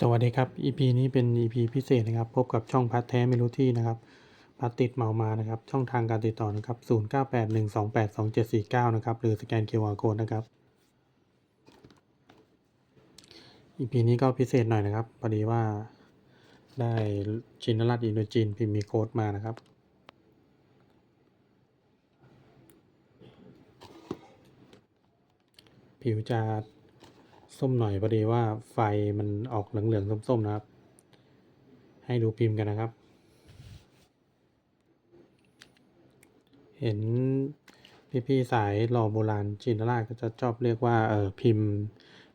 สวัสดีครับ EP นี้เป็น EP พิเศษนะครับ พบกับช่องพัดแท้ไม่รู้ที่นะครับ พัดติดเหมามานะครับ ช่องทางการติดต่อนะครับ 0981282749 นะครับ หรือสแกน QR Code นะครับ EP นี้ก็พิเศษหน่อยนะครับ พอดีว่าได้ชินรัตอินโดจีนพิมพ์มีโค้ดมานะครับ ผิวจะ ส้มหน่อยพอดีว่าไฟมันออกเหลืองๆส้มๆนะครับ ให้ดูพิมพ์กันนะครับ เห็นพี่ๆสายหล่อโบราณจีนราชก็จะชอบเรียกว่าเออพิมพ์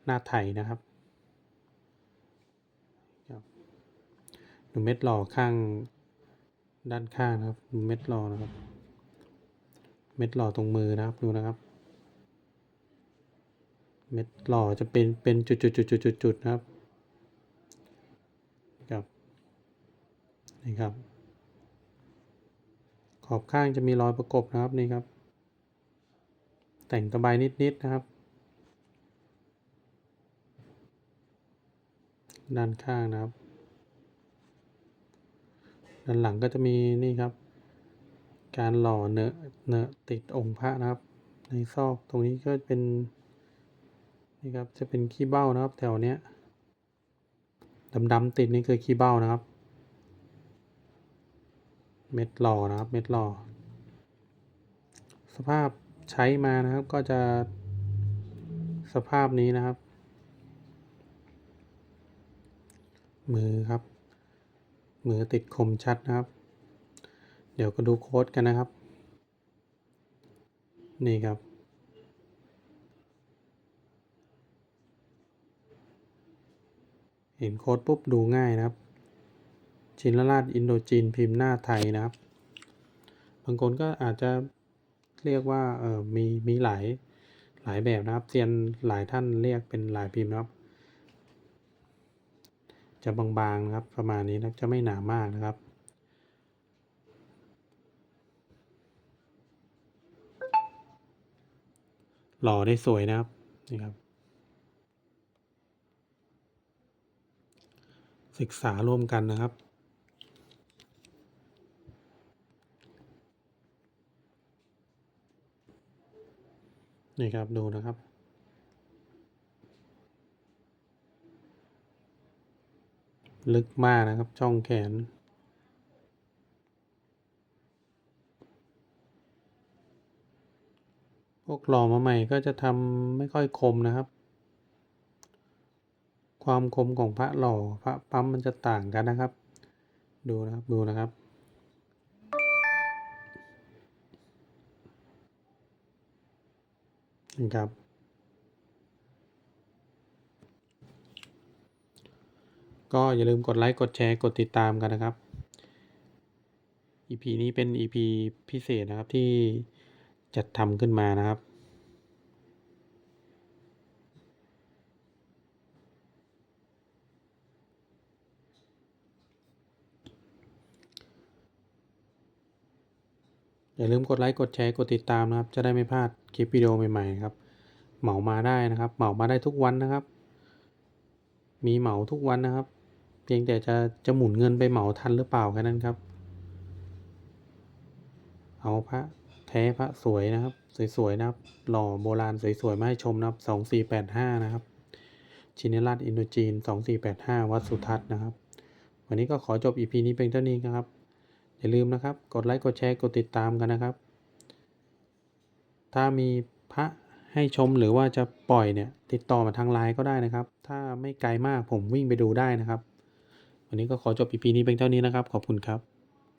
หน้าไทยนะครับครับดูเม็ดหล่อข้างด้านข้างนะครับดูเม็ดหล่อนะครับ เม็ดหล่อตรงมือนะครับดูนะครับ เม็ดหล่อจะเป็นเป็นจุดจุดจุดจุดจุดจุดนะครับครับนี่ครับ ขอบข้างจะมีรอยประกบนะครับนี่ครับ แต่งตะไบนิดๆนะครับ ด้านข้างนะครับ ด้านหลังก็จะมีนี่ครับ การหล่อเนื้อเนื้อติดองค์พระนะครับ ในซอกตรงนี้ก็เป็น นี่ครับจะเป็นขี้เบ้านะครับ แถวเนี้ยดำๆติดนี่คือขี้เบ้านะครับ เม็ดหล่อนะครับ เม็ดหล่อ สภาพใช้มานะครับก็จะสภาพนี้นะครับ มือครับ มือติดคมชัดนะครับ เดี๋ยวก็ดูโค้ดกันนะครับ นี่ครับ เห็นโค้ดปุ๊บดูง่ายนะครับ ชินลราชอินโดจีนพิมพ์หน้าไทยนะครับ บางคนก็อาจจะเรียกว่าเออมีมีหลายหลายแบบนะครับเซียนหลายท่านเรียกเป็นหลายพิมพ์นะครับ จะบางๆนะครับประมาณนี้นะจะไม่หนามากนะครับ หล่อได้สวยนะครับนี่ครับ ศึกษาร่วมกันนะครับ นี่ครับดูนะครับ ลึกมากนะครับช่องแขนพวกหล่อมาใหม่ก็จะทำไม่ค่อยคมนะครับ ความคมของพระหล่อพระปั๊มมันจะต่างกันนะครับ ดูนะครับดูนะครับนี่ครับ ก็อย่าลืมกดไลค์กดแชร์กดติดตามกันนะครับ EP นี้เป็น EP พิเศษนะครับที่จัดทำขึ้นมานะครับ อย่าลืมกดไลค์กดแชร์กดติดตามนะครับ จะได้ไม่พลาดคลิปวิดีโอใหม่ๆครับ เหมามาได้นะครับ เหมามาได้ทุกวันนะครับ มีเหมาทุกวันนะครับ เพียงแต่จะจะหมุนเงินไปเหมาทันหรือเปล่าแค่นั้นครับ เอาพระแท้พระสวยนะครับ สวยๆนะครับ หล่อโบราณสวยๆมาให้ชมนะครับสองสี่แปดห้านะครับชินราชอินโดจีนสองสี่แปดห้าวัดสุทัศน์นะครับ วันนี้ก็ขอจบ EP นี้เพียงเท่านี้นะครับ อย่าลืมนะครับ กดไลค์ กดแชร์ กดติดตามกันนะครับ ถ้ามีพระให้ชมหรือว่าจะปล่อยเนี่ย ติดต่อมาทางไลน์ก็ได้นะครับ ถ้าไม่ไกลมากผมวิ่งไปดูได้นะครับ วันนี้ก็ขอจบ EP นี้เพียงเท่านี้นะครับ ขอบคุณครับ